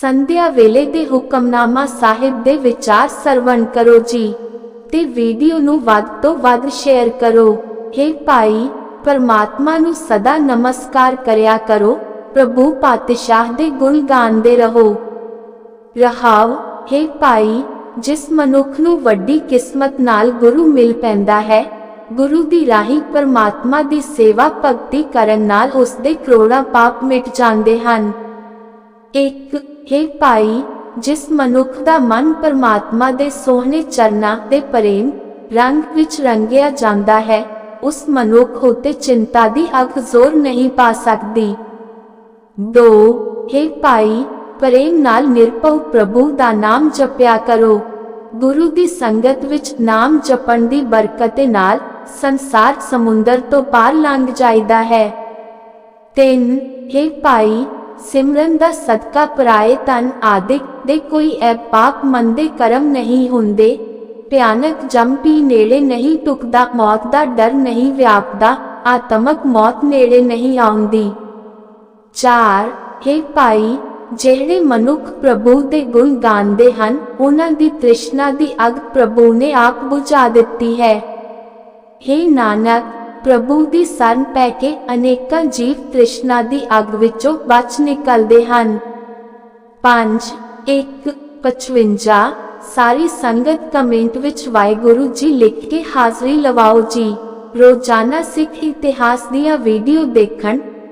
ਸੰਧਿਆ ਵੇਲੇ ਦੇ ਹੁਕਮਨਾਮਾ ਸਾਹਿਬ ਦੇ ਵਿਚਾਰ ਸਰਵਣ ਕਰੋ ਜੀ ਤੇ ਵੀਡੀਓ ਨੂੰ ਵੱਧ ਤੋਂ ਵੱਧ ਸ਼ੇਅਰ ਕਰੋ। हे ਭਾਈ, ਪਰਮਾਤਮਾ ਨੂੰ ਸਦਾ ਨਮਸਕਾਰ ਕਰਿਆ ਕਰੋ। ਪ੍ਰਭੂ ਪਾਤਸ਼ਾਹ ਦੇ ਗੁਣ ਗਾਉਂਦੇ ਰਹੋ। ਰਹਾਵ ਹੈ ਭਾਈ, ਜਿਸ ਮਨੁੱਖ ਨੂੰ ਵੱਡੀ ਕਿਸਮਤ ਨਾਲ ਗੁਰੂ ਮਿਲ ਪੈਂਦਾ ਹੈ, ਗੁਰੂ ਦੀ ਰਾਹੀ ਪਰਮਾਤਮਾ ਦੀ ਸੇਵਾ ਭਗਤੀ ਕਰਨ ਨਾਲ ਉਸ ਦੇ ਕਰੋੜਾਂ ਪਾਪ ਮਿਟ ਜਾਂਦੇ ਹਨ। ਇੱਕ ਹੈ ਭਾਈ, ਜਿਸ ਮਨੁੱਖ ਦਾ ਮਨ ਪਰਮਾਤਮਾ ਦੇ ਸੋਹਣੇ ਚਰਨਾਂ ਦੇ ਪ੍ਰੇਮ ਰੰਗ ਵਿੱਚ ਰੰਗਿਆ ਜਾਂਦਾ ਹੈ, ਉਸ ਮਨੁੱਖ ਉਤੇ ਚਿੰਤਾ ਦੀ ਅੱਗ ਜ਼ੋਰ ਨਹੀਂ ਪਾ ਸਕਦੀ। ਦੋ, ਹੈ ਭਾਈ, ਪ੍ਰੇਮ ਨਾਲ ਨਿਰਭਉ ਪ੍ਰਭੂ ਦਾ ਨਾਮ ਜਪਿਆ ਕਰੋ। ਗੁਰੂ ਦੀ ਸੰਗਤ ਵਿੱਚ ਨਾਮ ਜਪਣ ਦੀ ਬਰਕਤ ਨਾਲ ਸੰਸਾਰ ਸਮੁੰਦਰ ਤੋਂ ਪਾਰ ਲੰਘ ਜਾਂਦਾ ਹੈ। ਤਿੰਨ, ਹੈ ਭਾਈ ਸਿਮਰਨ ਦਾ ਸਦਕਾ ਪਰਾਏ ਤਨ ਆਦਿਕ ਦੇ ਕੋਈ ਐ ਪਾਪ ਮੰਦੇ ਕਰਮ ਨਹੀਂ ਹੁੰਦੇ। ਭਿਆਨਕ ਜੰਪੀ ਨੇੜੇ ਨਹੀਂ ਟੁਕਦਾ, ਮੌਤ ਦਾ ਡਰ ਨਹੀਂ ਵਿਆਪਦਾ, ਆਤਮਕ ਮੌਤ ਨੇੜੇ ਨਹੀਂ ਆਉਂਦੀ। ਚਾਰ, ਹੈ ਭਾਈ, ਜਿਹੜੇ ਮਨੁੱਖ ਪ੍ਰਭੂ ਦੇ ਗੁਣ ਗਾਉਂਦੇ ਹਨ, ਉਹਨਾਂ ਦੀ ਤ੍ਰਿਸ਼ਨਾ ਦੀ ਅਗ ਪ੍ਰਭੂ ਨੇ ਆਪ ਬੁਝਾ ਦਿੱਤੀ ਹੈ। हे ਨਾਨਕ ਪ੍ਰਭੂ ਦੀ ਸ਼ਰਨ ਪੈ ਕੇ ਅਨੇਕਾਂ ਜੀਵ ਤ੍ਰਿਸ਼ਨਾ ਦੀ ਅਗ ਵਿੱਚੋਂ ਬਚ ਨਿਕਲਦੇ ਹਨ। 5 1 55 ਸਾਰੀ ਸੰਗਤ ਕਮੈਂਟ ਵਿੱਚ ਵਾਹਿਗੁਰੂ ਜੀ ਲਿਖ ਕੇ ਹਾਜ਼ਰੀ ਲਵਾਓ ਜੀ। ਰੋਜ਼ਾਨਾ ਸਿੱਖ ਇਤਿਹਾਸ ਦੀਆਂ ਵੀਡੀਓ ਦੇਖਣ